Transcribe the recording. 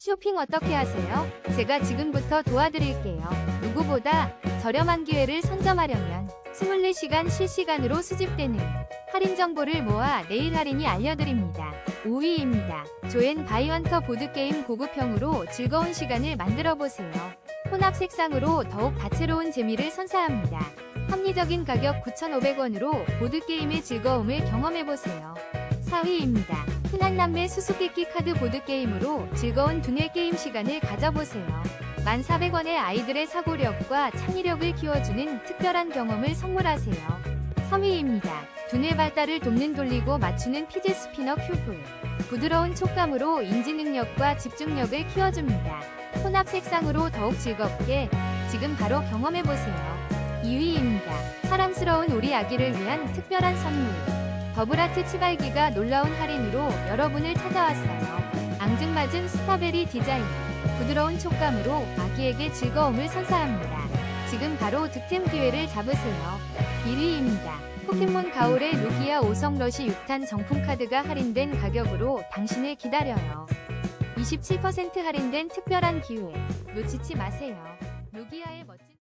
쇼핑 어떻게 하세요? 제가 지금부터 도와드릴게요. 누구보다 저렴한 기회를 선점하려면 24시간 실시간으로 수집되는 할인 정보를 모아 내일 할인이 알려드립니다. 5위입니다. 조앤 바이언터 보드게임 고급형으로 즐거운 시간을 만들어 보세요. 혼합 색상으로 더욱 다채로운 재미를 선사합니다. 합리적인 가격 9,500원으로 보드게임의 즐거움을 경험해보세요. 4위입니다. 흔한 남매 수수께끼 카드 보드게임으로 즐거운 두뇌 게임 시간을 가져보세요. 1,400원의 아이들의 사고력과 창의력을 키워주는 특별한 경험을 선물하세요. 3위입니다. 두뇌 발달을 돕는 돌리고 맞추는 피제 스피너 큐브. 부드러운 촉감으로 인지 능력과 집중력을 키워줍니다. 혼합 색상으로 더욱 즐겁게 지금 바로 경험해보세요. 2위입니다. 사랑스러운 우리 아기를 위한 특별한 선물. 더블아트 치발기가 놀라운 할인으로 여러분을 찾아왔어요. 앙증맞은 스타베리 디자인. 부드러운 촉감으로 아기에게 즐거움을 선사합니다. 지금 바로 득템 기회를 잡으세요. 1위입니다. 포켓몬 가올의 루기아 5성 러시 6탄 정품 카드가 할인된 가격으로 당신을 기다려요. 27% 할인된 특별한 기회. 놓치지 마세요. 루기아의 멋진